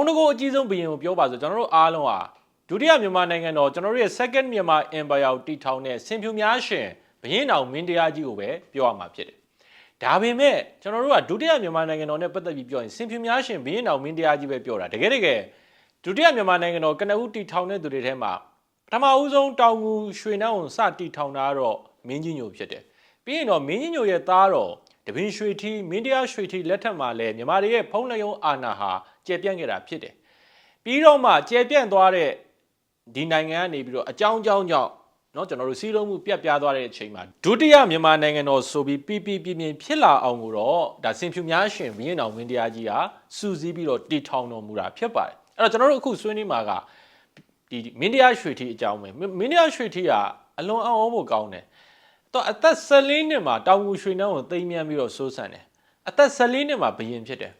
ုံတကိုအကြီးဆုံးဘုရင်ကိုပြောပါဆိုကျွန်တော်တို့အားလုံးဟာဒုတိယမြန်မာနိုင်ငံတော်ကျွန်တော်တို့ရဲ့ second မြန်မာ empire ကိုတည်ထောင်တဲ့ဆင်ဖြူများရှင်ဘုရင်တော်မင်းတရားကြီးကိုပဲပြောရမှာဖြစ်တယ်။ဒါပေမဲ့ကျွန်တော်တို့ကဒုတိယမြန်မာနိုင်ငံတော်နဲ့ပတ်သက်ပြီးပြောရင်ဆင်ဖြူများရှင်ဘုရင်တော်မင်းတရားကြီးပဲပြောတာတကယ်တကယ်ဒုတိယမြန်မာနိုင်ငံတော်ကနဦးတည်ထောင်တဲ့သူတွေထဲမှာပထမဦးဆုံးတောင်ငူရွှေနှောင်းကိုစတည်ထောင်တာကတော့မင်းကြီးညိုဖြစ်တယ်။ပြီးရင်တော့မင်းကြီးညိုရဲ့သားတော်တပင်ရွှေထီးမင်းတရားရွှေထီးလက်ထက်မှာလည်းမြန်မာတွေရဲ့ဖုံးလျုံအာဏာဟာ ကျေပြန့်ခဲ့တာဖြစ်တယ်။ပြီးတော့မှကျေပြန့်သွားတဲ့ဒီနိုင်ငံကနေပြီးတော့အကြောင်းကြောင်းကြောင့်เนาะကျွန်တော်တို့စီးလုံးမှုပြတ်ပြားသွားတဲ့အချိန်မှာဒုတိယမြန်မာနိုင်ငံတော်ဆိုပြီးပြပြပြပြင်းဖြစ်လာအောင်ကိုတော့ဒါစင်ဖြူများရှင်မင်းတော်မင်းတရားကြီးဟာစူးစီးပြီးတော့တည်ထောင်တော်မူတာဖြစ်ပါတယ်အဲ့တော့ကျွန်တော်တို့အခုဆွေးနွေးမှာကဒီမင်းတရားရွှေထီအကြောင်းပဲမင်းတရားရွှေထီကအလွန်အံ့ဩဖို့ကောင်းတယ်တော့အသက်14နှစ်မှာတောင်ငူရွှေနှောင်းကိုသိမ်းမြန်းပြီးတော့စိုးစံတယ်အသက်14နှစ်မှာဘယင်ဖြစ်တယ်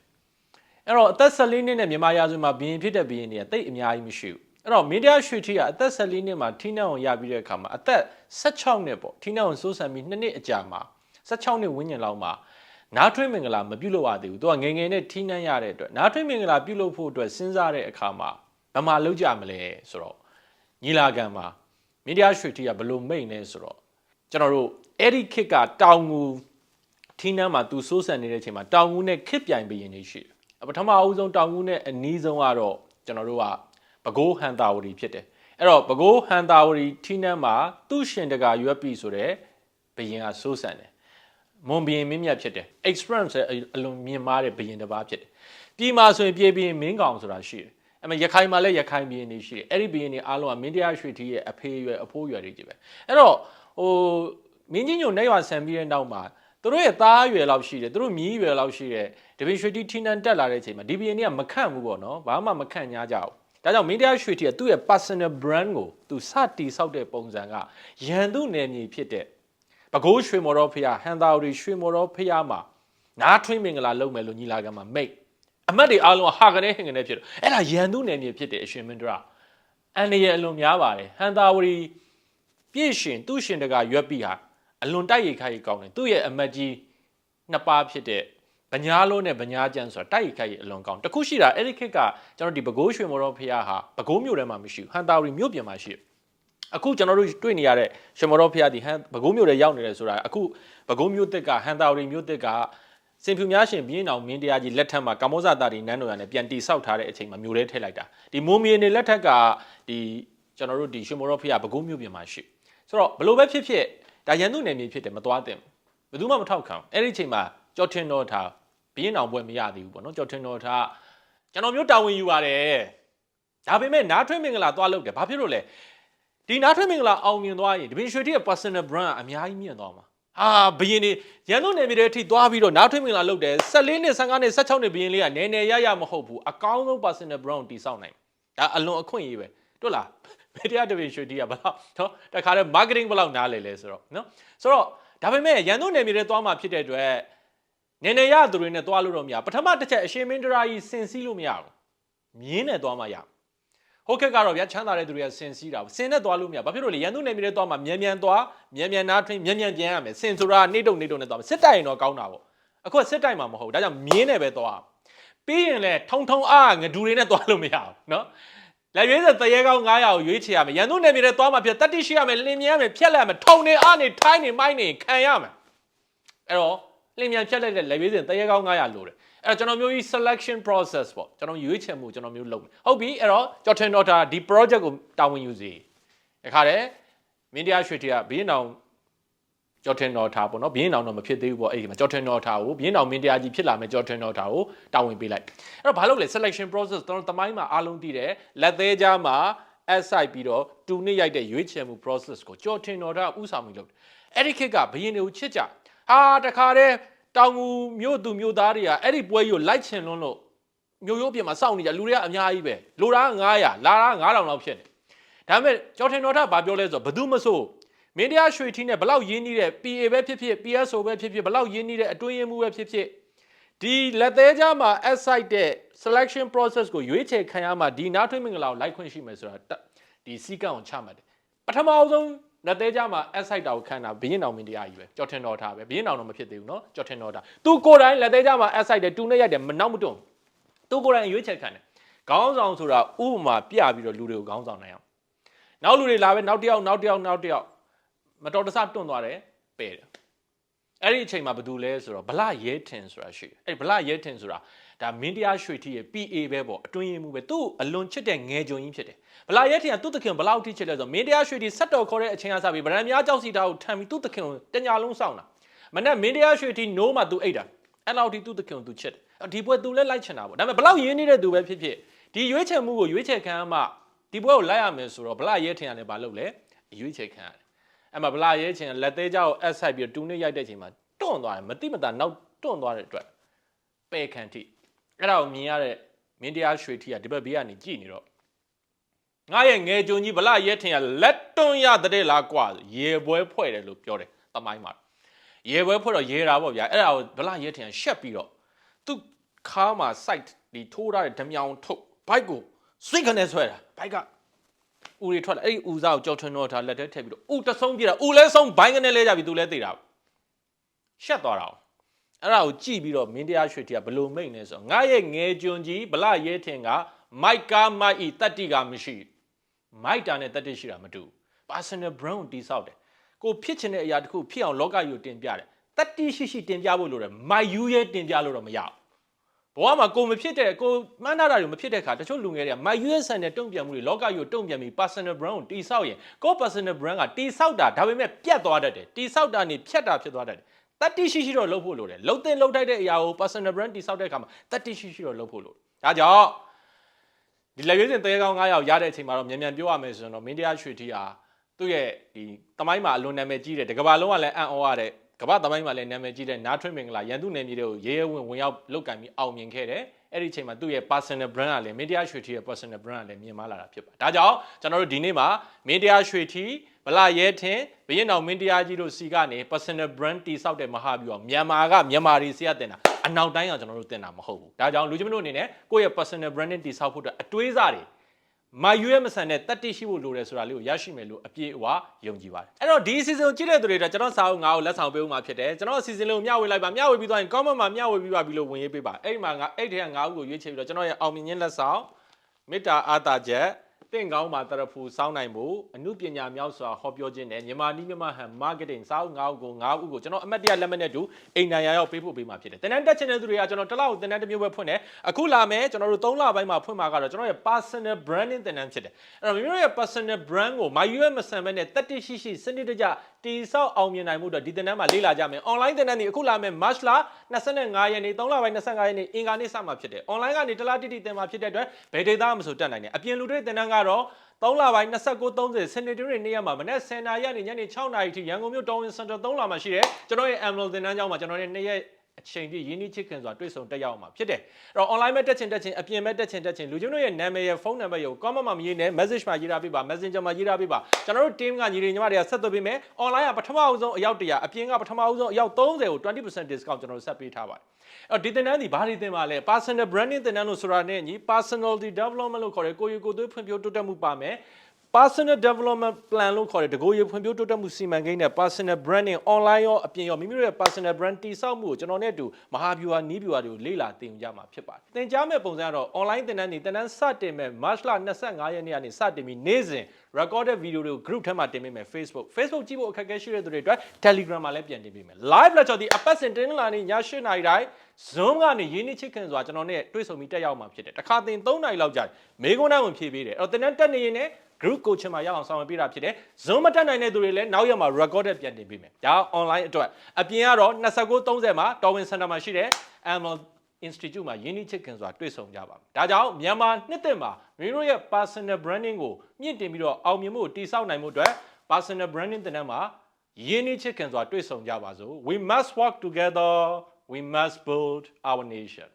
အဲ့တော့အသက်14နှစ်နဲ့မြန်မာရာဇဝင်မှာဘယင်ဖြစ်တဲ့ဘယင်တွေကတိတ်အများကြီးမရှိဘူးအဲ့တော့မင်းတရားရွှေထီကအသက်14နှစ်မှာထိနှောင်းအောင်ရပြီးတဲ့အခါမှာအသက်16နှစ်ပေါ့ထိနှောင်းအောင်စိုးစံပြီး2နှစ်အကြာမှာ16နှစ်ဝန်းကျင်လောက်မှာနားထွေးမင်္ဂလာမပြုတ်လို့ရသေးဘူးသူကငယ်ငယ်နဲ့ထိနှမ်းရတဲ့အတွက်နားထွေးမင်္ဂလာပြုတ်လို့ဖို့အတွက်စဉ်းစားတဲ့အခါမှာဘယ်မှာလောက်ကြမလဲဆိုတော့ညီလာခံမှာမင်းတရားရွှေထီကဘယ်လိုမိတ်လဲဆိုတော့ကျွန်တော်တို့အဲ့ဒီခစ်ကတောင်ငူထီးနှမ်းမှာသူစိုးစံနေတဲ့အချိန်မှာတောင်ငူနဲ့ခစ်ပြိုင်ဘရင်နေရှိတယ် ပထမအဦးဆုံးတောင်ငူနဲ့အနီးဆုံးကတော့ကျွန်တော်တို့ကဘကိုးဟန်တာဝတီဖြစ်တယ်အဲ့တော့ဘကိုးဟန်တာဝတီထီးနှမ်းမှာသူ့ရှင်တကာရွက်ပြီဆိုတဲ့ဘရင်ကစိုးစံတယ်မွန်ဘရင်မင်းမြတ်ဖြစ်တယ် experience အလွန်မြင့်မားတဲ့ဘရင်တစ်ပါးဖြစ်တယ်ပြည်မှာဆိုရင်ပြည်ပြည်မင်းကောင်ဆိုတာရှိတယ်အဲ့မှာရခိုင်မှာလည်းရခိုင်ဘရင်တွေရှိတယ်အဲ့ဒီဘရင်တွေအားလုံးကမင်းတရားရွှေထီးရဲ့အဖေရွယ်အဖိုးရွယ်တွေကြီးပဲအဲ့တော့ဟိုမင်းကြီးညိုနဲ့ရွာဆံပြီးတဲ့နောက်မှာ သူတို့ရဲ့သားရွယ်လောက်ရှိတယ်သူတို့မြီးရွယ်လောက်ရှိတယ်တပင်ရွှေတီထီနန်တက်လာတဲ့အချိန်မှာဒီဘရင်တွေကမခန့်ဘူးပေါ့နော်ဘာမှမခန့်ညားကြဘူးဒါကြောင့်မင်းတရားရွှေတီကသူ့ရဲ့ personal brand ကိုသူစတီဆောက်တဲ့ပုံစံကရန်သူနယ်မြေဖြစ်တဲ့ပကိုးရွှေမော်တော်ဖျားဟန်သာရီရွှေမော်တော်ဖျားမှာနားထွင်းမင်္ဂလာလုပ်မယ်လို့ညီလာခံမှာမိတ်အမတ်တွေအားလုံးဟာကနေဟင်ကနေဖြစ်တော့အဲ့ဒါရန်သူနယ်မြေဖြစ်တဲ့အရှင်မင်းဒရာအန်ရရဲ့အလွန်များပါတယ်ဟန်သာရီပြည့်ရှင်သူ့ရှင်တကရွက်ပြီဟာ အလွန်တိုက်ရိုက်ခိုက်ကောင်းတယ်သူ့ရဲ့အမတ်ကြီးနှစ်ပါးဖြစ်တဲ့ဗညာလုံးနဲ့ဗညာကျန်းဆိုတာတိုက်ရိုက်ခိုက်အလွန်ကောင်းတခုရှိတာအဲ့ဒီခေတ်ကကျွန်တော်ဒီဘကိုးရွှေမော်တော်ဖျားဟာဘကိုးမြို့ထဲမှာမရှိဘူးဟန်တာရီမြို့ပြင်မှာရှိတယ်အခုကျွန်တော်တို့တွေ့နေရတဲ့ရွှေမော်တော်ဖျားဒီဟန်ဘကိုးမြို့ထဲရောက်နေတယ်ဆိုတာအခုဘကိုးမြို့တစ်ကဟန်တာရီမြို့တစ်ကစင်ဖြူများရှင်ဘင်းအောင်မင်းတရားကြီးလက်ထက်မှာကမ္ဘောဇာတာဒီနန်းတော်ရနဲ့ပြန်တိဆောက်ထားတဲ့အချိန်မှာမြို့ထဲထည့်လိုက်တာဒီမွန်မီနေလက်ထက်ကဒီကျွန်တော်တို့ဒီရွှေမော်တော်ဖျားဘကိုးမြို့ပြင်မှာရှိဆိုတော့ဘလို့ပဲဖြစ်ဖြစ် ဒါရန်သူနယ်မြေဖြစ်တယ်မသွားတင်ဘယ်သူမှမထောက်ခံအဲ့ဒီအချိန်မှာကြော်ထင်တော်ထားဘင်းအောင်ပွဲမရသေးဘူးပေါ့နော်ကြော်ထင်တော်ထားကျွန်တော်မျိုးတာဝန်ယူပါတယ်ဒါပေမဲ့နားထွေးမင်္ဂလာသွားလုပ်တယ်ဘာဖြစ်လို့လဲဒီနားထွေးမင်္ဂလာအောင်မြင်သွားရင်ဒီပင်ရွှေတိရဲ့ personal brand အများကြီးမြင့်သွားမှာဟာဘရင်နေရန်သူနယ်မြေတွေအထိသွားပြီးတော့နားထွေးမင်္ဂလာလုပ်တယ်14နှစ်15နှစ်16နှစ်ဘရင်လေးကနည်းနည်းရရမဟုတ်ဘူးအကောင်းဆုံး personal brand ကိုတည်ဆောက်နိုင်ဒါအလွန်အခွင့်အရေးပဲတွေ့လား မီဒီယာတပင်ရွှေတိကဘလောက်နော်တခါတည်း marketing ဘလောက်နားလဲလဲဆိုတော့နော်ဆိုတော့ဒါပေမဲ့ရန်သူနယ်မြေတွေသွားမှာဖြစ်တဲ့အတွက်နည်းနည်းရသူတွေနဲ့သွားလို့တော့မရပထမတစ်ချက်အရှင်မင်းဒရာကြီးစင်စီးလို့မရဘူးမြင်းနဲ့သွားမှရဟုတ်ကဲ့ကတော့ဗျာချမ်းသာတဲ့သူတွေကစင်စီးတာစင်နဲ့သွားလို့မရဘာဖြစ်လို့လဲရန်သူနယ်မြေတွေသွားမှမြန်မြန်သွားမြန်မြန်နားထွင်းမြန်မြန်ပြန်ရမယ်စင်ဆိုတာနေတုံနေတုံနဲ့သွားမယ်စစ်တိုင်ရင်တော့ကောင်းတာပေါ့အခုကစစ်တိုင်မှာမဟုတ်ဘူးဒါကြောင့်မြင်းနဲ့ပဲသွားပြီးရင်လဲထုံထုံအားငဒူတွေနဲ့သွားလို့မရဘူးเนาะ လက်ရွေးစတရေကောင်း900ကိုရွေးချယ်ရမယ်ရန်သူနယ်မြေတွေသွားမှဖြစ်တတိရှိရမယ်လင်းမြန်းရမယ်ဖြက်လက်ရမယ်ထုံနေအားနေထိုင်းနေမိုင်းနေခံရမယ်အဲ့တော့လင်းမြန်ဖြတ်လိုက်တဲ့လက်ရွေးစင်တရေကောင်း900လိုတယ်အဲ့တော့ကျွန်တော်မျိုးကြီး selection process ပေါ့ကျွန်တော်ရွေးချယ်မှုကျွန်တော်မျိုးလုပ်မယ်ဟုတ်ပြီအဲ့တော့ Jordan Daughter ဒီ project ကိုတာဝန်ယူစီတခါတည်းမင်းတရားရွှေတီကဘင်း အောင် Jordan Daughter ပေါ့နော်ဘင်းအောင်တော့မဖြစ်သေးဘူးပေါ့အဲ့ဒီမှာ Jordan Daughter ကိုဘင်းအောင်မင်းတရားကြီးဖြစ်လာမယ် Jordan Daughter ကိုတာဝန်ပေးလိုက်အဲ့တော့ဘာလို့လဲ selection process ကျွန်တော်တမိုင်းမှာအားလုံးသိတယ်လက်သေးကြားမှာ SI ပြီးတော့တူနှစ်ရိုက်တဲ့ရွေးချယ်မှု process ကို Jordan Daughter ဥဆောင်ပြီးလုပ်တယ်အဲ့ဒီခေတ်ကဘရင်တွေကိုချစ်ကြဟာတခါတည်းတောင်ငူမြို့သူမြို့သားတွေကအဲ့ဒီပွဲကြီးကိုလိုက်ချင်လွန်းလို့မြို့ရိုးပြင်မှာစောင့်နေကြလူတွေကအများကြီးပဲလိုတာ900လာတာ9000လောက်ဖြစ်တယ်ဒါပေမဲ့ကျော်ထင်တော်ထဘာပြောလဲဆိုတော့ဘယ်သူမဆို မင်းတရားရွှေထီးနဲ့ဘလောက်ရင်းနှီးတဲ့ PA ပဲဖြစ်ဖြစ် PSO ပဲဖြစ်ဖြစ်ဘလောက်ရင်းနှီးတဲ့အတွင်းရင်းမှုပဲဖြစ်ဖြစ်ဒီလက်သေးကြားမှာ site တဲ့ selection process ကိုရွေးချယ်ခံရမှာဒီနားထွေးမင်္ဂလာကိုလိုက်ခွင့်ရှိမယ်ဆိုတာဒီစီကံကိုချမှတ်တယ်ပထမအဆုံးလက်သေးကြမှာ S site တာကိုခန့်တာဘရင်တော်မင်းတရားကြီးပဲကြော်ထင်တော်ထားပဲဘရင်တော်တော့မဖြစ်သေးဘူးเนาะကြော်ထင်တော်ထားသူကိုယ်တိုင်လက်သေးကြမှာ S site တယ်တူနဲ့ရိုက်တယ်မနောက်မတွန့်သူကိုယ်တိုင်ရွေးချယ်ခံတယ် ခေါင်းဆောင်ဆိုတာဥပမာပြပြီးတော့လူတွေကိုခေါင်းဆောင်နိုင်အောင်နောက်လူတွေလာပဲနောက်တစ်ယောက်နောက်တစ်ယောက်နောက်တစ်ယောက် မတော်တဆတွန့်သွားတယ်ပယ်တယ်အဲ့ဒီအချိန်မှာဘာလို့လဲဆိုတော့ဗလရဲထင်ဆိုတာရှိတယ်အဲ့ဗလရဲထင်ဆိုတာဒါမင်းတရားရွှေထီရဲ့ PA ပဲပေါ့အတွင်းရင်မှုပဲသူ့အလွန်ချစ်တဲ့ငယ်ကြုံကြီးဖြစ်တယ်ဗလာရဲထင်ကသူ့သခင်ဘလောက်ထိချစ်လဲဆိုတော့မင်းတရားရွှေထီဆက်တော်ခေါ်တဲ့အချိန်ကစပြီးဗရန်များကြောက်စီတာကိုထမ်းပြီးသူ့သခင်ကိုတညာလုံးစောင့်တာမနဲ့မင်းတရားရွှေထီနိုးမှသူအိတ်တာအဲ့လောက်ထိသူ့သခင်ကိုသူချစ်တယ်ဒီပွဲသူလည်းလိုက်ချင်တာပေါ့ဒါပေမဲ့ဘလောက်ရင်းနေတဲ့သူပဲဖြစ်ဖြစ်ဒီရွေးချယ်မှုကိုရွေးချယ်ခံမှဒီပွဲကိုလိုက်ရမယ်ဆိုတော့ဗလာရဲထင်ကလည်းမလုပ်လဲရွေးချယ်ခံရတယ် အဲ့မှာဗလာရဲချင်လက်သေးကြောက်အက်ဆိုင်ပြီးတူးနေရိုက်တဲ့ချိန်မှာတွန့်သွားတယ်မတိမတာနောက်တွန့်သွားတဲ့အတွက်ပယ်ခံထိအဲ့ဒါကိုမြင်ရတဲ့မင်းတရားရွှေထီကဒီဘက်ဘေးကနေကြည်နေတော့ငါရဲ့ငယ်ကြုံကြီးဗလာရဲထင်ကလက်တွန့်ရတဲ့လားကွာရေပွဲဖွဲ့တယ်လို့ပြောတယ်တမိုင်းမှာရေပွဲဖွဲ့တော့ရေတာပေါ့ဗျာအဲ့ဒါကိုဗလာရဲထင်ကရှက်ပြီးတော့သူ့ခါမှာ site ဒီထိုးထားတဲ့ဓမြောင်ထုတ်ဘိုက်ကိုစိတ်ကနေဆွဲတာဘိုက်က ဦးတွေထွက်လာအဲ့ဒီဦးစားကိုကြောက်ထွန်းတော့ထားလက်ထဲထည့်ပြီးတော့ဦးတဆုံးပြတာဦးလဲဆုံးဘိုင်းကနေလဲကြပြီသူလဲသိတာရှက်သွားတာအဲ့ဒါကိုကြည့်ပြီးတော့မင်းတရားရွှေတီကဘလို့မိတ်နေဆိုငါရဲ့ငယ်ကျွန်းကြီးဗလာရဲထင်ကမိုက်ကာမိုက်ဤတတ္တိကမရှိမိုက်တာနဲ့တတ္တိရှိတာမတူ personal brand တိဆောက်တယ်ကိုဖြစ်ချင်တဲ့အရာတစ်ခုဖြစ်အောင်လောကကြီးကိုတင်ပြတယ်တတ္တိရှိရှိတင်ပြဖို့လိုတယ်မိုက်ယူရဲ့တင်ပြလို့တော့မရဘူး ဘဝမှာကိုမဖြစ်တဲ့ကိုမှန်းထားတာတွေမဖြစ်တဲ့ခါတချို့လူငယ်တွေက my USN နဲ့တုံ့ပြန်မှုတွေလောကကြီးကိုတုံ့ပြန်ပြီး personal brand ကိုတိဆောက်ရင်ကို personal brand ကတိဆောက်တာဒါပေမဲ့ပြတ်သွားတတ်တယ်တိဆောက်တာနေဖြတ်တာဖြစ်သွားတတ်တယ်တတိရှိရှိတော့လုပ်ဖို့လိုတယ်လှုပ်တင်လှုပ်ထိုက်တဲ့အရာကို personal brand တိဆောက်တဲ့အခါမှာတတိရှိရှိတော့လုပ်ဖို့လိုဒါကြောင့်ဒီလက်ရွေးစင်တဲကောင်း9ယောက်ရတဲ့အချိန်မှာတော့မြန်မြန်ပြောရမယ်ဆိုရင်တော့မင်းတရားရွှေထီဟာသူ့ရဲ့ဒီတမိုင်းမှာအလွန်နာမည်ကြီးတယ်တကဘာလုံးကလည်းအံ့ဩရတဲ့ ကမ္ဘာတမိုင်းမှာလည်းနာမည်ကြီးတဲ့နားထွင်းမင်္ဂလာရန်သူနယ်မြေတွေကိုရဲရဲဝံ့ဝင်ရောက်လုတ်ကင်ပြီးအောင်မြင်ခဲ့တယ်အဲ့ဒီအချိန်မှာသူ့ရဲ့ personal brand ကလည်းမင်းတရားရွှေထီရဲ့ personal brand ကလည်းမြင်မာလာတာဖြစ်ပါတယ်ဒါကြောင့်ကျွန်တော်တို့ဒီနေ့မှာမင်းတရားရွှေထီဗလာရဲထင်ဘရင်တော်မင်းတရားကြီးတို့စီကနေ personal brand တိဆောက်တဲ့မဟာဗျူဟာမြန်မာကမြန်မာတွေစီကတင်တာအနောက်တိုင်းကကျွန်တော်တို့တင်တာမဟုတ်ဘူးဒါကြောင့်လူချင်းမတို့အနေနဲ့ကိုယ့်ရဲ့ personal branding တိဆောက်ဖို့အတွက်အတွေးစားတွေ မာယူရဲ့မဆန်တဲ့တတ်တိရှိဖို့လိုတယ်ဆိုတာလေးကိုရရှိမယ်လို့အပြည့်အဝယုံကြည်ပါတယ်အဲ့တော့ဒီ season ကိုကြည့်တဲ့သူတွေတော့ကျွန်တော်စာအုပ်ငါ့ကိုလက်ဆောင်ပေးဦးမှာဖြစ်တယ်ကျွန်တော် season လေးကိုမျှဝေလိုက်ပါမျှဝေပြီးသွားရင် comment မှာမျှဝေပြီးပါပြီလို့ဝင်ရေးပေးပါအဲ့ဒီမှာငါအဲ့ဒီကငါ့ကိုရွေးချယ်ပြီးတော့ကျွန်တော်ရဲ့အောင်မြင်ခြင်းလက်ဆောင်မေတ္တာအားတာချက် တင့်ကောင်းမှာတရဖူစောင်းနိုင်ဖို့အမှုပညာမြောက်စွာဟောပြောခြင်းနဲ့မြန်မာနီးမြန်မာဟန် marketing စာအုပ်ငါးခုကိုငါးခုကိုကျွန်တော်အမတ်တရလက်မှတ်နဲ့တူအိမ်နိုင်ရရောက်ပေးဖို့ပေးမှာဖြစ်တယ်။တနန်တက်ချင်တဲ့သူတွေကကျွန်တော်တစ်လောက်တနန်တစ်မျိုးပဲဖွင့်တယ်။အခုလာမယ်ကျွန်တော်တို့၃လပိုင်းမှာဖွင့်မှာကတော့ကျွန်တော်ရဲ့ personal branding တနန်ဖြစ်တယ်။အဲ့တော့မိမိတို့ရဲ့ personal brand ကို my US မဆန်ဘဲနဲ့တက်တိရှိရှိစနစ်တကျ တိဆောက်အောင်မြင်နိုင်မှုအတွက်ဒီတနန်မှာလေ့လာကြမယ်။ online တနန်ဒီအခုလာမယ် March လ25ရက်နေ့3လပိုင်း25ရက်နေ့အင်္ဂါနေ့စမှာဖြစ်တယ်။ online ကနေတစ်လတိတိသင်မှာဖြစ်တဲ့အတွက်ဘယ်ဒေတာမှမဆိုတက်နိုင်တယ်။အပြင်လူတွေတနန်ကတော့3လပိုင်း29 30စနေတနေ့နေ့ရက်မှာမနေ့10နာရီကနေညနေ6နာရီထိရန်ကုန်မြို့တော်ဝင်စင်တာ3လမှာရှိတယ်ကျွန်တော်ရဲ့ Emerald သင်တန်းကျောင်းမှာကျွန်တော်ရဲ့နေ့ရက် အချိန်ပြည့်ရင်းနှီးချစ်ခင်စွာတွေ့ဆုံတက်ရောက်မှာဖြစ်တယ်အဲ့တော့ online မဲ့တက်ချင်တက်ချင်အပြင်မဲ့တက်ချင်တက်ချင်လူချင်းတို့ရဲ့နာမည်ရဲ့ဖုန်းနံပါတ်ကို comment မှာမရေးနဲ့ message မှာရေးထားပေးပါ messenger မှာရေးထားပေးပါကျွန်တော်တို့ team ကညီတွေညီမတွေကဆက်သွယ်ပေးမယ် online ကပထမအဆုံးအယောက်100အပြင်ကပထမအဆုံးအယောက်30ကို20% discount ကျွန်တော်တို့ဆက်ပေးထားပါတယ်အဲ့ဒီသင်တန်းဒီဘာတွေသင်ပါလဲ personal branding သင်တန်းလို့ဆိုတာနဲ့ညီ personality development လို့ခေါ်တဲ့ကိုယ်ရည်ကိုယ်သွေးဖွံ့ဖြိုးတိုးတက်မှုပါမယ် personal development plan လို့ခေါ်တဲ့တကိုယ်ရဖွံ့ဖြိုးတိုးတက်မှုစီမံကိန်းနဲ့ personal branding online ရောအပြင်ရောမိမိတို့ရဲ့ personal brand တည်ဆောက်မှုကိုကျွန်တော်နဲ့အတူမဟာဗျူဟာနီးဗျူဟာတွေကိုလေ့လာသင်ယူကြမှာဖြစ်ပါတယ်။သင်ကြားမဲ့ပုံစံကတော့ online သင်တန်းတွေသင်တန်းစတင်မဲ့ March လ25ရက်နေ့ကနေစတင်ပြီးနေ့စဉ် recorded video တွေကို group ထဲမှာတင်ပေးမယ် Facebook Facebook ကြည့်ဖို့အခက်အခဲရှိတဲ့သူတွေအတွက် Telegram မှာလည်းပြန်တင်ပေးမယ် live lecture ဒီအပတ်စဉ်တင်လာနေည7:00နာရီတိုင်း Zoom ကနေရင်းနှီးချစ်ခင်စွာကျွန်တော်နဲ့တွေ့ဆုံပြီးတက်ရောက်မှာဖြစ်တယ်။တစ်ခါသင်3နာရီလောက်ကြာတယ်။မေကွန်းတိုင်းဝင်ဖြည့်ပေးတယ်။အဲ့တော့သင်တန်းတက်နေရင်လည်း group coaching မှာရအောင်ဆောင်ရွက်ပေးတာဖြစ်တယ်။ Zoom မတက်နိုင်တဲ့သူတွေလည်းနောက်ရက်မှာ recorded ပြန်တင်ပေးမယ်။ဒါ online အတွက်အပြင်ကတော့29 30မှာတော်ဝင် center မှာရှိတယ်။ ML Institute မှာယင်းနှိချစ်ခင်စွာတွေ့ဆုံကြပါမယ်။ဒါကြောင့်မြန်မာနှစ်သက်မှာမိမိတို့ရဲ့ personal branding ကိုမြင့်တင်ပြီးတော့အောင်မြင်မှုကိုတည်ဆောက်နိုင်မှုအတွက် personal branding တင်တဲ့မှာယင်းနှိချစ်ခင်စွာတွေ့ဆုံကြပါစို့။ We must work together. We must build our nation.